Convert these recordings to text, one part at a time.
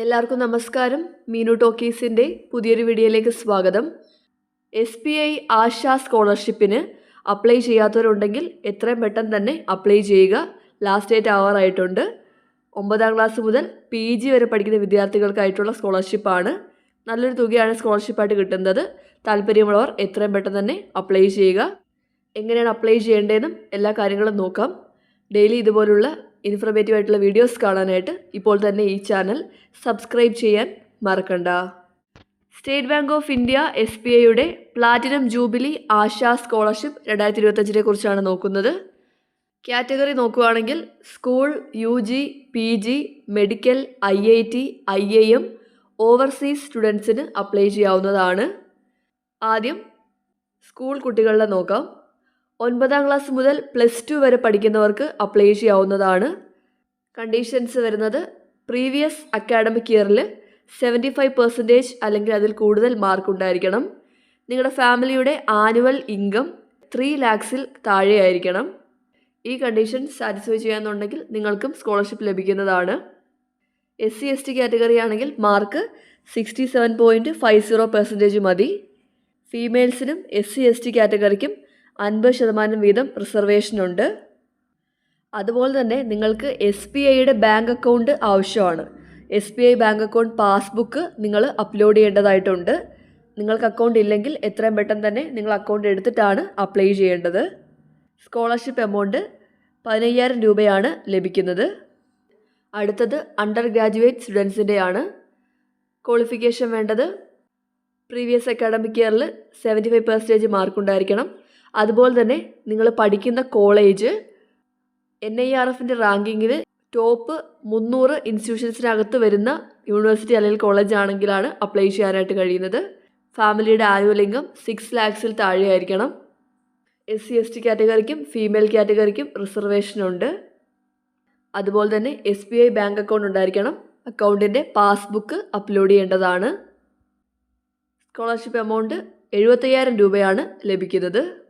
എല്ലാവർക്കും നമസ്കാരം. മീനു ടോക്കീസിന്റെ പുതിയൊരു വീഡിയോയിലേക്ക് സ്വാഗതം. എസ് ബി ഐ ആശ സ്കോളർഷിപ്പിന് അപ്ലൈ ചെയ്യാത്തവരുണ്ടെങ്കിൽ എത്രയും പെട്ടെന്ന് തന്നെ അപ്ലൈ ചെയ്യുക. ലാസ്റ്റ് ഡേറ്റ് ആവാറായിട്ടുണ്ട്. ഒമ്പതാം ക്ലാസ് മുതൽ പി ജി വരെ പഠിക്കുന്ന വിദ്യാർത്ഥികൾക്കായിട്ടുള്ള സ്കോളർഷിപ്പാണ്. നല്ലൊരു തുകയാണ് സ്കോളർഷിപ്പായിട്ട് കിട്ടുന്നത്. താല്പര്യമുള്ളവർ എത്രയും പെട്ടെന്ന് തന്നെ അപ്ലൈ ചെയ്യുക. എങ്ങനെയാണ് അപ്ലൈ ചെയ്യേണ്ടതെന്നും എല്ലാ കാര്യങ്ങളും നോക്കാം. ഡെയിലി ഇതുപോലുള്ള ഇൻഫർമേറ്റീവ് ആയിട്ടുള്ള വീഡിയോസ് കാണാനായിട്ട് ഇപ്പോൾ തന്നെ ഈ ചാനൽ സബ്സ്ക്രൈബ് ചെയ്യാൻ മറക്കണ്ട. State Bank of India S B ഐയുടെ പ്ലാറ്റിനം ജൂബിലി ആശാ സ്കോളർഷിപ്പ് രണ്ടായിരത്തി ഇരുപത്തഞ്ചിനെ കുറിച്ചാണ് നോക്കുന്നത്. കാറ്റഗറി നോക്കുകയാണെങ്കിൽ school U G P G medical I I T I I M overseas സ്റ്റുഡൻസിന് അപ്ലൈ ചെയ്യാവുന്നതാണ്. ആദ്യം സ്കൂൾ കുട്ടികളുടെ നോക്കാം. ഒൻപതാം ക്ലാസ് മുതൽ പ്ലസ് ടു വരെ പഠിക്കുന്നവർക്ക് അപ്ലൈ ചെയ്യാവുന്നതാണ്. കണ്ടീഷൻസ് വരുന്നത് പ്രീവിയസ് അക്കാഡമിക് ഇയറിൽ സെവന്റി ഫൈവ് പെർസെന്റേജ് അല്ലെങ്കിൽ അതിൽ കൂടുതൽ മാർക്ക് ഉണ്ടായിരിക്കണം. നിങ്ങളുടെ ഫാമിലിയുടെ ആനുവൽ ഇൻകം ത്രീ ലാക്സിൽ താഴെയായിരിക്കണം. ഈ കണ്ടീഷൻ സാറ്റിസ്ഫൈ ചെയ്യാന്നുണ്ടെങ്കിൽ നിങ്ങൾക്കും സ്കോളർഷിപ്പ് ലഭിക്കുന്നതാണ്. S C S T category ആണെങ്കിൽ mark sixty seven point five zero percentage മതി ഫീമെയിൽസിനും എസ് സി എസ് ടി കാറ്റഗറിക്കും അൻപത് ശതമാനം വീതം റിസർവേഷനുണ്ട് അതുപോലെ തന്നെ നിങ്ങൾക്ക് എസ് ബി ഐയുടെ ബാങ്ക് അക്കൗണ്ട് ആവശ്യമാണ്. S B I bank account passbook നിങ്ങൾ അപ്ലോഡ് ചെയ്യേണ്ടതായിട്ടുണ്ട്. നിങ്ങൾക്ക് അക്കൗണ്ട് ഇല്ലെങ്കിൽ എത്രയും പെട്ടെന്ന് തന്നെ നിങ്ങൾ അക്കൗണ്ട് എടുത്തിട്ടാണ് അപ്ലൈ ചെയ്യേണ്ടത്. സ്കോളർഷിപ്പ് എമൗണ്ട് പതിനയ്യായിരം രൂപയാണ് ലഭിക്കുന്നത്. അടുത്തത് അണ്ടർ ഗ്രാജുവേറ്റ് സ്റ്റുഡൻസിന്റെയാണ് ക്വാളിഫിക്കേഷൻ വേണ്ടത്. പ്രീവിയസ് അക്കാഡമിക് ഇയറിൽ സെവന്റി ഫൈവ് പെർസെന്റേജ് മാർക്ക് ഉണ്ടായിരിക്കണം. അതുപോലെ തന്നെ നിങ്ങൾ പഠിക്കുന്ന കോളേജ് എൻ ഐ ആർ എഫിന്റെ റാങ്കിങ്ങിൽ ടോപ്പ് മുന്നൂറ് ഇൻസ്റ്റിറ്റ്യൂഷൻസിനകത്ത് വരുന്ന യൂണിവേഴ്സിറ്റി അല്ലെങ്കിൽ കോളേജ് ആണെങ്കിലാണ് അപ്ലൈ ചെയ്യാനായിട്ട് കഴിയുന്നത്. ഫാമിലിയുടെ ഇൻകം സിക്സ് ലാക്സിൽ താഴെയായിരിക്കണം. എസ് സി എസ് ടി കാറ്റഗറിക്കും ഫീമെയിൽ കാറ്റഗറിക്കും റിസർവേഷൻ ഉണ്ട്. അതുപോലെ തന്നെ S B I bank account ഉണ്ടായിരിക്കണം. അക്കൗണ്ടിന്റെ പാസ്ബുക്ക് അപ്ലോഡ് ചെയ്യേണ്ടതാണ്. സ്കോളർഷിപ്പ് എമൗണ്ട് എഴുപത്തയ്യായിരം രൂപയാണ് ലഭിക്കുന്നത്.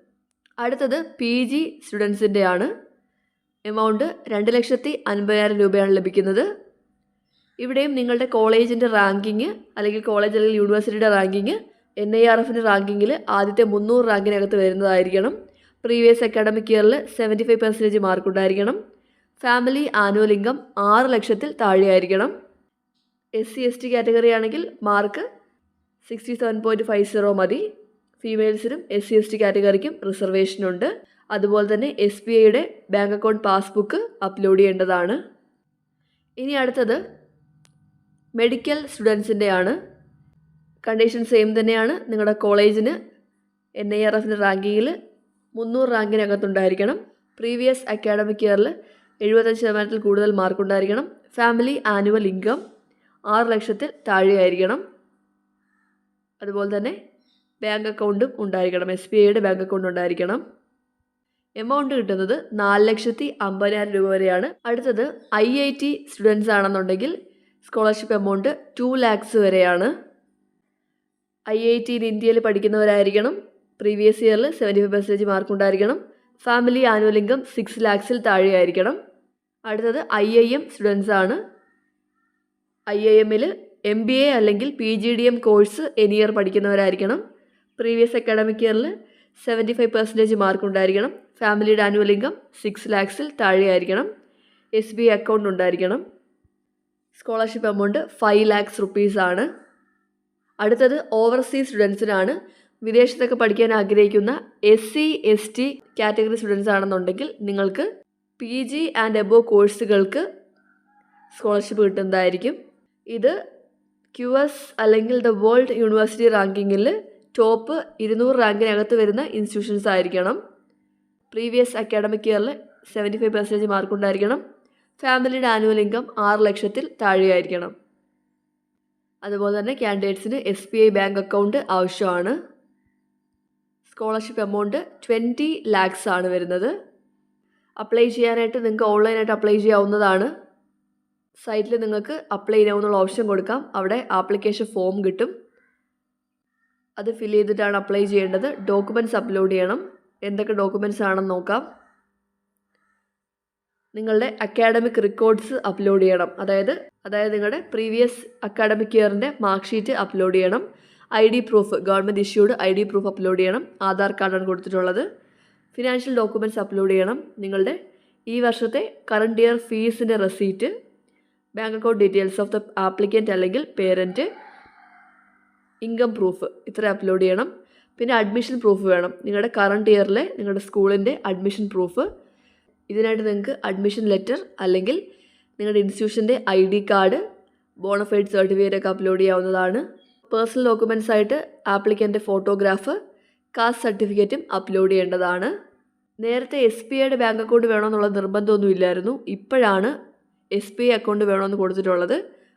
അടുത്തത് പി ജി സ്റ്റുഡൻസിന്റെ ആണ് എമൗണ്ട് രണ്ട് ലക്ഷത്തി അൻപതിനായിരം രൂപയാണ് ലഭിക്കുന്നത്. ഇവിടെയും നിങ്ങളുടെ കോളേജിന്റെ റാങ്കിങ് അല്ലെങ്കിൽ കോളേജ് അല്ലെങ്കിൽ യൂണിവേഴ്സിറ്റിയുടെ റാങ്കിങ് എൻ ഐ ആർ എഫിന്റെ റാങ്കിങ്ങിൽ ആദ്യത്തെ മുന്നൂറ് റാങ്കിനകത്ത് വരുന്നതായിരിക്കണം. പ്രീവിയസ് അക്കാഡമിക് ഇയറിൽ സെവന്റി ഫൈവ് പെർസെന്റേജ് മാർക്ക് ഉണ്ടായിരിക്കണം ഫാമിലി ആനുവൽ ഇൻകം ആറ് ലക്ഷത്തിൽ താഴെയായിരിക്കണം. S C S T category ആണെങ്കിൽ mark sixty seven point five zero മതി. ഫീമെയിൽസിനും എസ് സി എസ് ടി കാറ്റഗറിക്കും റിസർവേഷനുണ്ട് അതുപോലെ തന്നെ എസ് ബി ഐയുടെ ബാങ്ക് അക്കൗണ്ട് പാസ്ബുക്ക് അപ്ലോഡ് ചെയ്യേണ്ടതാണ്. ഇനി അടുത്തത് മെഡിക്കൽ സ്റ്റുഡൻസിന്റെ ആണ് കണ്ടീഷൻ സെയിം തന്നെയാണ് നിങ്ങളുടെ കോളേജിന് എൻ ഐ ആർ എഫിന്റെ റാങ്കിങ്ങിൽ മുന്നൂറ് റാങ്കിനകത്തുണ്ടായിരിക്കണം പ്രീവിയസ് അക്കാഡമിക് ഇയറിൽ എഴുപത്തഞ്ച് ശതമാനത്തിൽ കൂടുതൽ മാർക്കുണ്ടായിരിക്കണം ഫാമിലി ആനുവൽ ഇൻകം ആറ് ലക്ഷത്തിൽ താഴെയായിരിക്കണം. അതുപോലെ തന്നെ ബാങ്ക് അക്കൗണ്ടും ഉണ്ടായിരിക്കണം. എസ് ബി ഐയുടെ ബാങ്ക് അക്കൗണ്ട് ഉണ്ടായിരിക്കണം. എമൗണ്ട് കിട്ടുന്നത് നാല് ലക്ഷത്തി അമ്പതിനായിരം രൂപ വരെയാണ്. അടുത്തത് ഐ ഐ ടി സ്റ്റുഡൻസ് ആണെന്നുണ്ടെങ്കിൽ സ്കോളർഷിപ്പ് എമൗണ്ട് ടു ലാക്സ് വരെയാണ്. ഐ ഐ ടിയിൽ ഇന്ത്യയിൽ പഠിക്കുന്നവരായിരിക്കണം. പ്രീവിയസ് ഇയറിൽ സെവന്റി ഫൈവ് പെർസെന്റേജ് മാർക്ക് ഉണ്ടായിരിക്കണം. ഫാമിലി ആനുവൽ ഇൻകം സിക്സ് ലാക്സിൽ താഴെയായിരിക്കണം. അടുത്തത് ഐ ഐ എം സ്റ്റുഡൻസ് ആണ്. ഐ ഐ എമ്മിൽ എം ബി എ അല്ലെങ്കിൽ P G D M course എനിയർ പഠിക്കുന്നവരായിരിക്കണം. പ്രീവിയസ് അക്കാഡമിക് ഇയറിൽ സെവന്റി ഫൈവ് പെർസെന്റേജ് മാർക്ക് ഉണ്ടായിരിക്കണം. ഫാമിലിയുടെ ആനുവൽ ഇൻകം സിക്സ് ലാക്സിൽ താഴെയായിരിക്കണം. എസ് ബി ഐ അക്കൗണ്ട് ഉണ്ടായിരിക്കണം. Scholarship amount five lakhs rupees ആണ്. അടുത്തത് ഓവർസീസ് സ്റ്റുഡൻസിനാണ് വിദേശത്തൊക്കെ പഠിക്കാൻ ആഗ്രഹിക്കുന്ന S C S T category students ആണെന്നുണ്ടെങ്കിൽ നിങ്ങൾക്ക് പി ജി ആൻഡ് എബോ കോഴ്സുകൾക്ക് സ്കോളർഷിപ്പ് കിട്ടുന്നതായിരിക്കും. ഇത് ക്യു എസ് അല്ലെങ്കിൽ ദ വേൾഡ് യൂണിവേഴ്സിറ്റി റാങ്കിങ്ങിൽ ടോപ്പ് ഇരുന്നൂറ് റാങ്കിനകത്ത് വരുന്ന ഇൻസ്റ്റിറ്റ്യൂഷൻസ് ആയിരിക്കണം. പ്രീവിയസ് അക്കാഡമിക് ഇയറിൽ സെവന്റി ഫൈവ് പെർസെന്റേജ് മാർക്ക് ഉണ്ടായിരിക്കണം. ഫാമിലിയുടെ ആനുവൽ ഇൻകം ആറ് ലക്ഷത്തിൽ താഴെയായിരിക്കണം. അതുപോലെ തന്നെ ക്യാൻഡിഡേറ്റ്സിന് S B I bank account ആവശ്യമാണ്. സ്കോളർഷിപ്പ് എമൗണ്ട് ട്വന്റി ലാക്സ് ആണ് വരുന്നത്. അപ്ലൈ ചെയ്യാനായിട്ട് നിങ്ങൾക്ക് ഓൺലൈനായിട്ട് അപ്ലൈ ചെയ്യാവുന്നതാണ്. സൈറ്റിൽ നിങ്ങൾക്ക് അപ്ലൈ ചെയ്യാവുന്നുള്ള ഓപ്ഷൻ കൊടുക്കാം. അവിടെ ആപ്ലിക്കേഷൻ ഫോം കിട്ടും. അത് ഫിൽ ചെയ്തിട്ടാണ് അപ്ലൈ ചെയ്യേണ്ടത്. ഡോക്യുമെന്റ്സ് അപ്ലോഡ് ചെയ്യണം. എന്തൊക്കെ ഡോക്യുമെന്റ്സ് ആണെന്ന് നോക്കാം. നിങ്ങളുടെ അക്കാഡമിക് റെക്കോർഡ്സ് അപ്ലോഡ് ചെയ്യണം. അതായത് അതായത് നിങ്ങളുടെ പ്രീവിയസ് അക്കാഡമിക് ഇയറിന്റെ മാർക്ക് ഷീറ്റ് അപ്ലോഡ് ചെയ്യണം. I D proof government issued I D proof upload ചെയ്യണം. ആധാർ കാർഡാണ് കൊടുത്തിട്ടുള്ളത്. ഫിനാൻഷ്യൽ ഡോക്യുമെന്റ്സ് അപ്ലോഡ് ചെയ്യണം. നിങ്ങളുടെ ഈ വർഷത്തെ current year ഫീസിന്റെ receipt bank account details of the applicant അല്ലെങ്കിൽ പേരന്റ് ഇൻകം പ്രൂഫ് ഇത്ര അപ്ലോഡ് ചെയ്യണം. പിന്നെ അഡ്മിഷൻ പ്രൂഫ് വേണം. നിങ്ങളുടെ കറണ്ട് ഇയറിലെ നിങ്ങളുടെ സ്കൂളിന്റെ അഡ്മിഷൻ പ്രൂഫ് ഇതിനായിട്ട് നിങ്ങൾക്ക് അഡ്മിഷൻ ലെറ്റർ അല്ലെങ്കിൽ നിങ്ങളുടെ ഇൻസ്റ്റിറ്റ്യൂഷന്റെ I D card bonafide certificate ഒക്കെ അപ്ലോഡ് ചെയ്യാവുന്നതാണ്. പേഴ്സണൽ ഡോക്യുമെന്റ്സ് ആയിട്ട് ആപ്ലിക്കന്റെ ഫോട്ടോഗ്രാഫ് കാസ്റ്റ് സർട്ടിഫിക്കറ്റും അപ്ലോഡ് ചെയ്യേണ്ടതാണ്. നേരത്തെ എസ് ബി ഐയുടെ ബാങ്ക് അക്കൗണ്ട് വേണമെന്നുള്ള നിർബന്ധമൊന്നും ഇല്ലായിരുന്നു. ഇപ്പോഴാണ് എസ് ബി ഐ അക്കൗണ്ട് വേണമെന്ന് കൊടുത്തിട്ടുള്ളത്.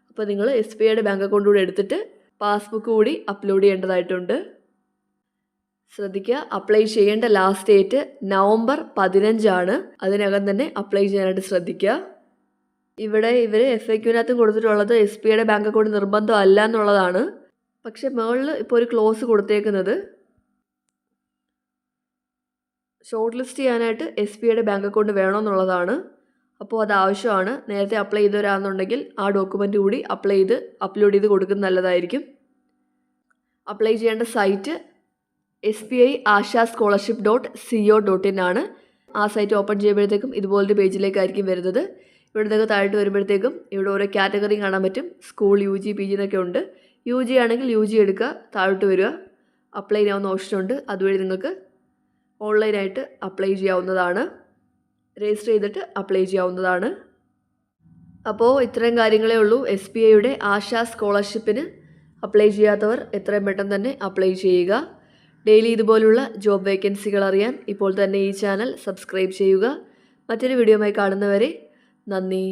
അപ്പോൾ നിങ്ങൾ എസ് ബി ഐയുടെ ബാങ്ക് അക്കൗണ്ട് കൂടി എടുത്തിട്ട് പാസ്ബുക്ക് കൂടി അപ്ലോഡ് ചെയ്യേണ്ടതായിട്ടുണ്ട്. ശ്രദ്ധിക്കുക അപ്ലൈ ചെയ്യേണ്ട ലാസ്റ്റ് ഡേറ്റ് നവംബർ പതിനഞ്ചാണ്. അതിനകം തന്നെ അപ്ലൈ ചെയ്യാനായിട്ട് ശ്രദ്ധിക്കുക. ഇവിടെ ഇവർ എഫ് ഐ ക്യൂവിനകത്തും കൊടുത്തിട്ടുള്ളത് എസ് ബി ഐയുടെ ബാങ്ക് അക്കൗണ്ട് നിർബന്ധമല്ല എന്നുള്ളതാണ്. പക്ഷെ മുകളിൽ ഇപ്പോൾ ഒരു ക്ലോസ് കൊടുത്തേക്കുന്നത്. ഷോർട്ട് ലിസ്റ്റ് ചെയ്യാനായിട്ട് എസ് ബി ഐയുടെ ബാങ്ക് അക്കൗണ്ട് വേണമെന്നുള്ളതാണ്. അപ്പോൾ അത് ആവശ്യമാണ്. നേരത്തെ അപ്ലൈ ചെയ്തവരാണെന്നുണ്ടെങ്കിൽ ആ ഡോക്യുമെന്റ് കൂടി അപ്ലൈ ചെയ്ത് അപ്ലോഡ് ചെയ്ത് കൊടുക്കുന്നത് നല്ലതായിരിക്കും. അപ്ലൈ ചെയ്യേണ്ട site S B I Asha scholarship dot C O dot in ആണ്. ആ സൈറ്റ് ഓപ്പൺ ചെയ്യുമ്പോഴത്തേക്കും ഇതുപോലൊരു പേജിലേക്കായിരിക്കും വരുന്നത്. ഇവിടെ നിങ്ങൾക്ക് താഴോട്ട് വരുമ്പോഴത്തേക്കും ഇവിടെ ഓരോ കാറ്റഗറി കാണാൻ പറ്റും. School U G P G എന്നൊക്കെ ഉണ്ട്. യു ജി ആണെങ്കിൽ യു ജി എടുക്കുക താഴോട്ട് വരിക. അപ്ലൈ ചെയ്യാവുന്ന ഓപ്ഷൻ ഉണ്ട്. അതുവഴി നിങ്ങൾക്ക് ഓൺലൈനായിട്ട് അപ്ലൈ ചെയ്യാവുന്നതാണ്. രജിസ്റ്റർ ചെയ്തിട്ട് അപ്ലൈ ചെയ്യാവുന്നതാണ്. അപ്പോൾ ഇത്രയും കാര്യങ്ങളേ ഉള്ളൂ. എസ് ബി ഐയുടെ ആശാ സ്കോളർഷിപ്പിന് അപ്ലൈ ചെയ്യാത്തവർ എത്രയും പെട്ടെന്ന് തന്നെ അപ്ലൈ ചെയ്യുക. ഡെയിലി ഇതുപോലുള്ള ജോബ് വേക്കൻസികൾ അറിയാൻ ഇപ്പോൾ തന്നെ ഈ ചാനൽ സബ്സ്ക്രൈബ് ചെയ്യുക. മറ്റൊരു വീഡിയോയുമായി കാണുന്നവരെ നന്ദി.